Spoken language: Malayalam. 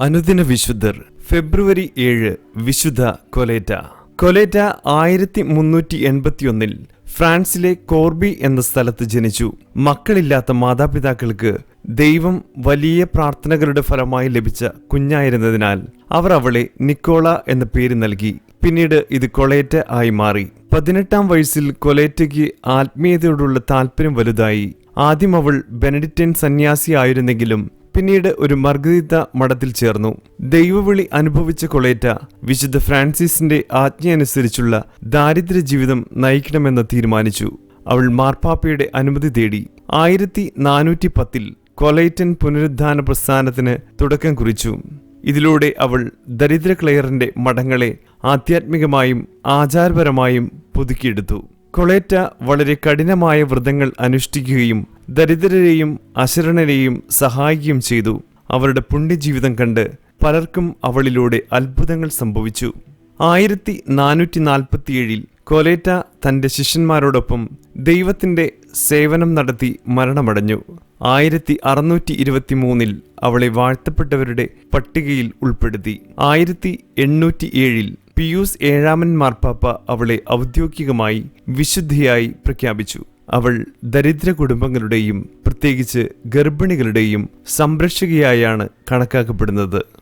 അനുദിന വിശുദ്ധർ. ഫെബ്രുവരി ഏഴ് വിശുദ്ധ കൊലേറ്റ. കൊലേറ്റ ആയിരത്തി മുന്നൂറ്റി എൺപത്തിയൊന്നിൽ ഫ്രാൻസിലെ കോർബി എന്ന സ്ഥലത്ത് ജനിച്ചു. മക്കളില്ലാത്ത മാതാപിതാക്കൾക്ക് ദൈവം വലിയ പ്രാർത്ഥനകളുടെ ഫലമായി ലഭിച്ച കുഞ്ഞായിരുന്നതിനാൽ അവർ അവളെ നിക്കോള എന്ന പേര് നൽകി. പിന്നീട് ഇത് കൊളേറ്റ ആയി മാറി. പതിനെട്ടാം വയസ്സിൽ കൊലേറ്റയ്ക്ക് ആത്മീയതയോടുള്ള താല്പര്യം വലുതായി. ആദ്യം അവൾ ബെനഡിറ്റൻ സന്യാസിയായിരുന്നെങ്കിലും പിന്നീട് ഒരു മർഗീത മഠത്തിൽ ചേർന്നു. ദൈവവിളി അനുഭവിച്ച കൊളേറ്റ വിശുദ്ധ ഫ്രാൻസിസിന്റെ ആജ്ഞയനുസരിച്ചുള്ള ദാരിദ്ര്യ ജീവിതം നയിക്കണമെന്ന് തീരുമാനിച്ചു. അവൾ മാർപ്പാപ്പയുടെ അനുമതി തേടി ആയിരത്തി നാനൂറ്റി പത്തിൽ കൊലൈറ്റൻ പുനരുദ്ധാന പ്രസ്ഥാനത്തിന് തുടക്കം കുറിച്ചു. ഇതിലൂടെ അവൾ ദരിദ്ര ക്ലെയറിന്റെ മഠങ്ങളെ ആധ്യാത്മികമായും ആചാരപരമായും പുതുക്കിയെടുത്തു. കൊളേറ്റ വളരെ കഠിനമായ വ്രതങ്ങൾ അനുഷ്ഠിക്കുകയും ദരിദ്രരെയും അശരണരെയും സഹായിക്കുകയും ചെയ്തു. അവരുടെ പുണ്യജീവിതം കണ്ട് പലർക്കും അവളിലൂടെ അത്ഭുതങ്ങൾ സംഭവിച്ചു. ആയിരത്തി നാനൂറ്റി നാൽപ്പത്തിയേഴിൽ കൊലേറ്റ തന്റെ ശിഷ്യന്മാരോടൊപ്പം ദൈവത്തിന്റെ സേവനം നടത്തി മരണമടഞ്ഞു. ആയിരത്തി അറുന്നൂറ്റി ഇരുപത്തി മൂന്നിൽ അവളെ വാഴ്ത്തപ്പെട്ടവരുടെ പട്ടികയിൽ ഉൾപ്പെടുത്തി. ആയിരത്തി എണ്ണൂറ്റി ഏഴിൽ പിയൂസ് ഏഴാമൻ മാർപ്പാപ്പ അവളെ ഔദ്യോഗികമായി വിശുദ്ധിയായി പ്രഖ്യാപിച്ചു. അവൾ ദരിദ്ര കുടുംബങ്ങളുടെയും പ്രത്യേകിച്ച് ഗർഭിണികളുടെയും സംരക്ഷകയായാണ് കണക്കാക്കപ്പെടുന്നത്.